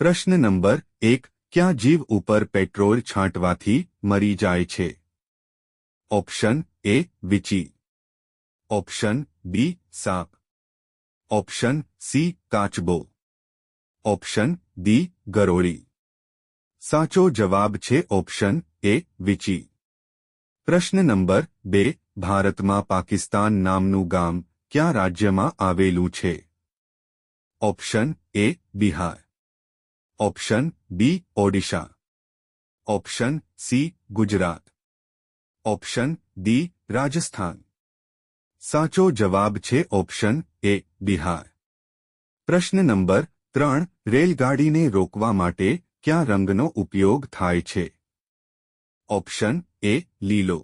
પ્રશ્ન નંબર એક ક્યાં જીવ ઉપર પેટ્રોલ છાંટવાથી મરી જાય છે ઓપ્શન એ વિચી ઓપ્શન બી સાપ ઓપ્શન સી કાચબો ઓપ્શન ડી ગરોળી સાચો જવાબ છે ઓપ્શન એ વિચી પ્રશ્ન નંબર બે ભારતમાં પાકિસ્તાન નામનું ગામ ક્યાં રાજ્યમાં આવેલું છે option A Bihar option B Odisha option C Gujarat option D Rajasthan साचो जवाब छे ऑप्शन ए बिहार प्रश्न नंबर त्र रेलगाड़ी ने रोकवा माटे क्या रंगनो उपयोग थाय छे ऑप्शन ए लीलो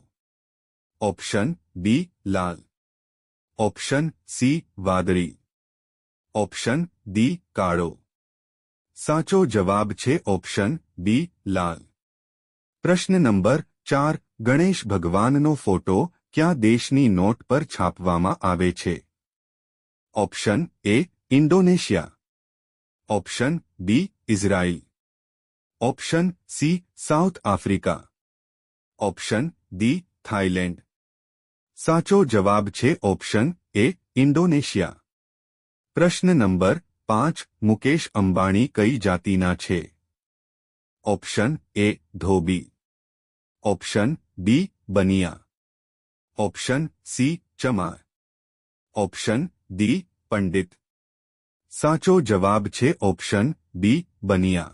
ऑप्शन बी लाल ऑप्शन सी वादरी ऑप्शन डी काड़ो સાચો જવાબ છે ઓપ્શન બી લાન પ્રશ્ન નંબર 4 ગણેશ ભગવાનનો ફોટો કયા દેશની નોટ પર છાપવામાં આવે છે option A Indonesia option B Israel option C South Africa option D Thailand સાચો જવાબ છે ઓપ્શન એ ઇન્ડોનેશિયા પ્રશ્ન નંબર पांच मुकेश अंबानी कई जाति ना छे ऑप्शन ए धोबी ऑप्शन बी बनिया ऑप्शन सी चमार ऑप्शन डी पंडित साचो जवाब छे ऑप्शन बी बनिया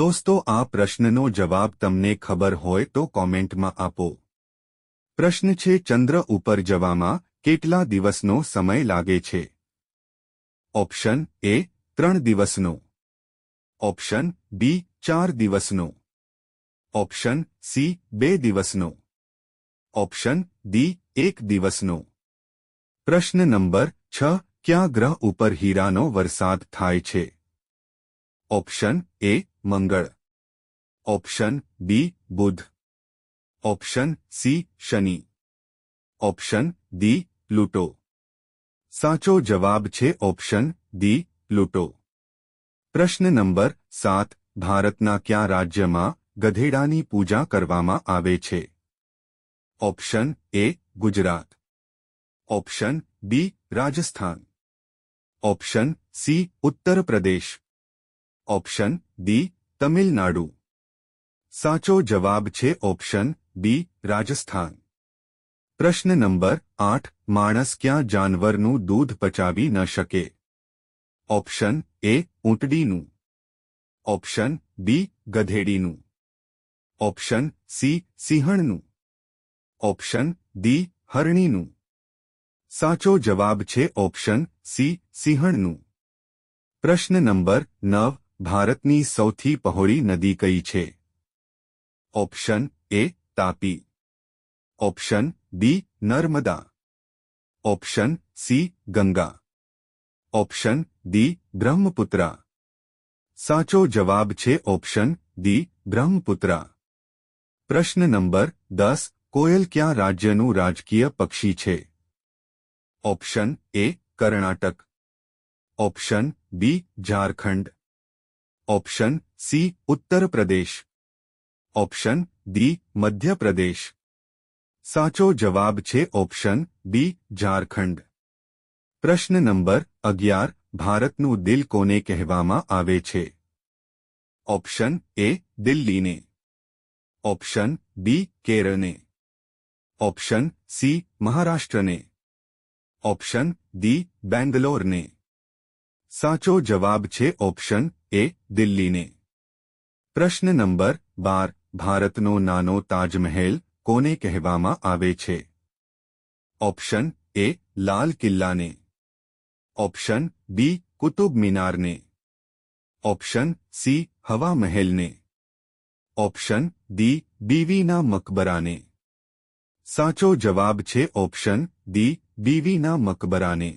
दोस्तों आ प्रश्ननो जवाब तमने खबर हो तो कमेंट मा आपो प्रश्न छे चंद्र ऊपर जवामा केटला दिवसनो समय लागे छे ऑप्शन ए 3 दिवसનો ऑप्शन बी 4 દિવસનો ऑप्शन सी 2 દિવસનો ऑप्शन डी 1 દિવસનો પ્રશ્ન નંબર 6 કયા ગ્રહ ઉપર હીરાનો વરસાદ થાય છે ऑप्शन ए મંગળ ऑप्शन बी બુધ ऑप्शन सी શનિ ऑप्शन डी લુટો સાચો જવાબ છે ઓપ્શન D લુટો પ્રશ્ન નંબર 7 ભારત ના કયા રાજ્યમાં ગધેડાની પૂજા કરવામાં આવે છે option A Gujarat option B Rajasthan option C Uttar પ્રદેશ ઓપ્શન D તમિલનાડુ સાચો જવાબ છે ઓપ્શન B રાજસ્થાન પ્રશ્ન નંબર આઠ માણસ ક્યાં જાનવરનું દૂધ પચાવી ન શકે ઓપ્શન એ ઊંટડીનું ઓપ્શન બી ગધેડીનું ઓપ્શન સી સિંહણનું ઓપ્શન ડી હરણીનું સાચો જવાબ છે ઓપ્શન સી સિંહણનું પ્રશ્ન નંબર નવ ભારતની સૌથી પહોળી નદી કઈ છે option A Tapi option B Narmada option C Ganga option D Brahmaputra साचो जवाब छे ऑप्शन डी ब्रह्मपुत्रा प्रश्न नंबर दस कोयल क्या राज्य न राजकीय पक्षी छे option A Karnataka option B Jharkhand option C Uttar Pradesh option D Madhya Pradesh साचो जवाब छे ऑप्शन बी झारखंड प्रश्न नंबर अगियार भारत न दिल कोने कहवामा आवे छे ऑप्शन ए दिल्ली ने ऑप्शन बी केरल ने ऑप्शन सी महाराष्ट्र ने ऑप्शन डी बेंगलोर ने साचो जवाब छे ऑप्शन ए दिल्ली ने प्रश्न नंबर बार भारत नो नानो ताजमहल कोने कहवामा ऑप्शन ए लाल किल्ला ने ऑप्शन बी कुतुब मीनार ने ऑप्शन सी हवा महल ने ऑप्शन डी बीवीना मकबरा ने साचो जवाब छे ऑप्शन डी बीवीना मकबरा ने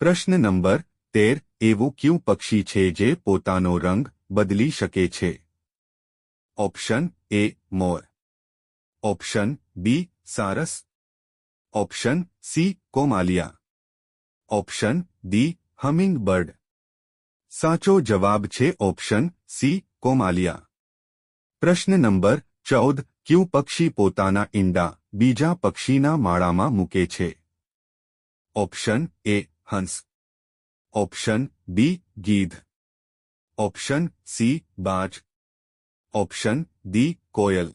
प्रश्न नंबर तेर एवं क्यों पक्षी छे जे पोता रंग बदली शके छे ऑप्शन ए मोर ऑप्शन बी सारस ऑप्शन सी कोमालिया ऑप्शन डी हमिंग बर्ड साचो जवाब छे ऑप्शन सी कोमालिया प्रश्न नंबर चौदह क्यू पक्षी पोता ईंडा बीजा पक्षी माड़ा मा मुके ऑप्शन ए हंस ऑप्शन बी गीध ऑप्शन सी बाज ऑप्शन डी कोयल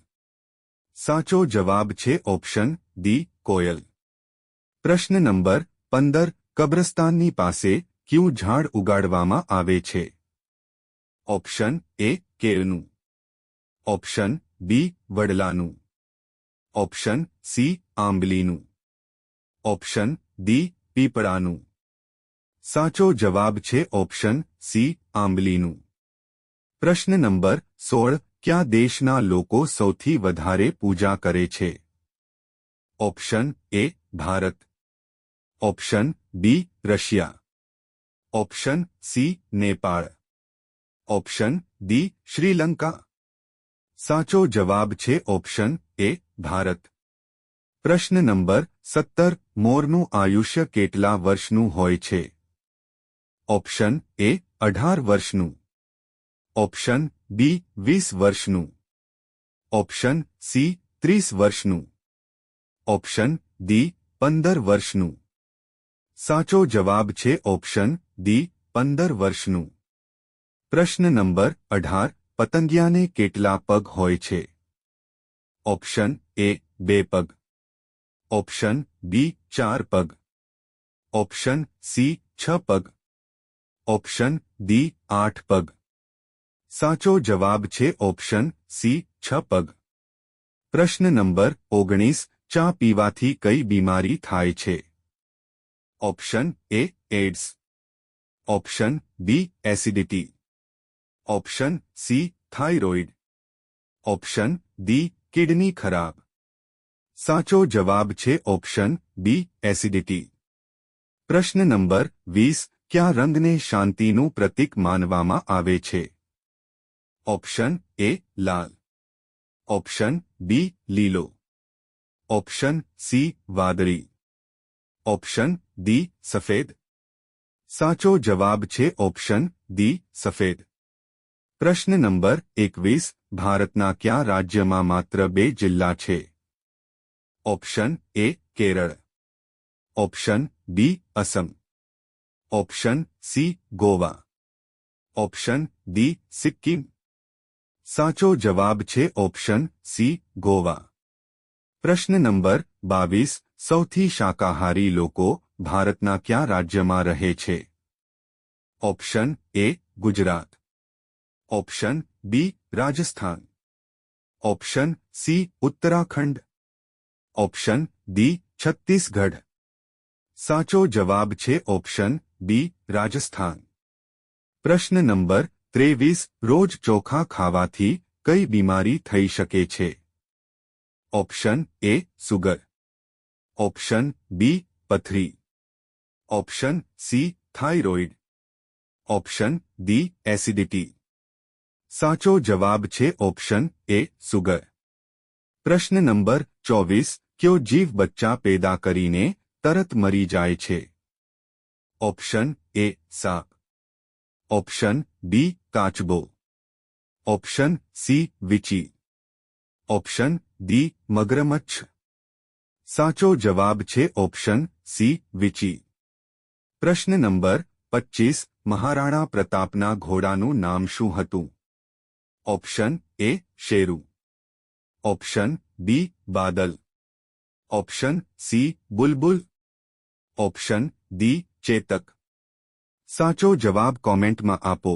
સાચો જવાબ છે ઓપ્શન દી કોયલ પ્રશ્ન નંબર પંદર કબ્રસ્તાનની પાસે ક્યું ઝાડ ઉગાડવામાં આવે છે ઓપ્શન એ કેળનું ઓપ્શન બી વડલાનું ઓપ્શન સી આંબલીનું ઓપ્શન ડી પીપળાનું સાચો જવાબ છે ઓપ્શન સી આંબલીનું પ્રશ્ન નંબર સોળ क्या देश सौथी वधारे पूजा करे छे? Option A Bharat option B Russia option C Nepal option D Sri Lanka साचो जवाब छे ऑप्शन ए भारत प्रश्न नंबर सत्तर मोरन आयुष्य केटला वर्षनु होय छे? ए अठार वर्षनु ऑप्शन બી વીસ વર્ષનું ઓપ્શન સી ત્રીસ વર્ષનું ઓપ્શન ડી પંદર વર્ષનું સાચો જવાબ છે ઓપ્શન ડી પંદર વર્ષનું પ્રશ્ન નંબર અઢાર પતંગિયાને કેટલા પગ હોય છે ઓપ્શન એ બે પગ ઓપ્શન બી ચાર પગ ઓપ્શન સી છ પગ ઓપ્શન ડી આઠ પગ સાચો જવાબ છે ઓપ્શન સી છ પગ પ્રશ્ન નંબર ઓગણીસ ચા પીવાથી કઈ બીમારી થાય છે option A AIDS option B acidity option C thyroid option D kidney ખરાબ સાચો જવાબ છે ઓપ્શન બી એસિડિટી પ્રશ્ન નંબર વીસ ક્યાં રંગને શાંતિનું પ્રતીક માનવામાં આવે છે ऑप्शन ए लाल ऑप्शन बी लीलो ऑप्शन सी वादरी ऑप्शन डी सफेद साचो जवाब छे ऑप्शन डी सफेद प्रश्न नंबर एकवीस भारतना क्या राज्य में मात्र बे जिल्ला छे option A Kerala option B Assam option C Goa option D Sikkim साचो जवाब छे ऑप्शन सी गोवा प्रश्न नंबर बीस सौ शाकाहारी लोग भारत ना क्या राज्य में रहे छे? Option A Gujarat option B Rajasthan option C Uttarakhand option D Chhattisgarh साचो जवाब छे ऑप्शन बी राजस्थान प्रश्न नंबर ३ वे रोज चौखा खावा थी कई बीमारी થઈ શકે છે option A sugar option B પથરી option C thyroid option D acidity સાચો જવાબ છે ઓપ્શન એ સુગર પ્રશ્ન નંબર 24 કયો જીવબચ્ચા પેદા કરીને તરત મરી જાય છે ઓપ્શન એ સાક ઓપ્શન ડી કાચબો ઓપ્શન સી વિચી ઓપ્શન ડી મગરમચ્છ સાચો જવાબ છે ઓપ્શન સી વિચી પ્રશ્ન નંબર પચીસ મહારાણા પ્રતાપના ઘોડાનું નામ શું હતું option A Sheru option B Badal option C Bulbul option D Chetak સાચો જવાબ કોમેન્ટમાં આપો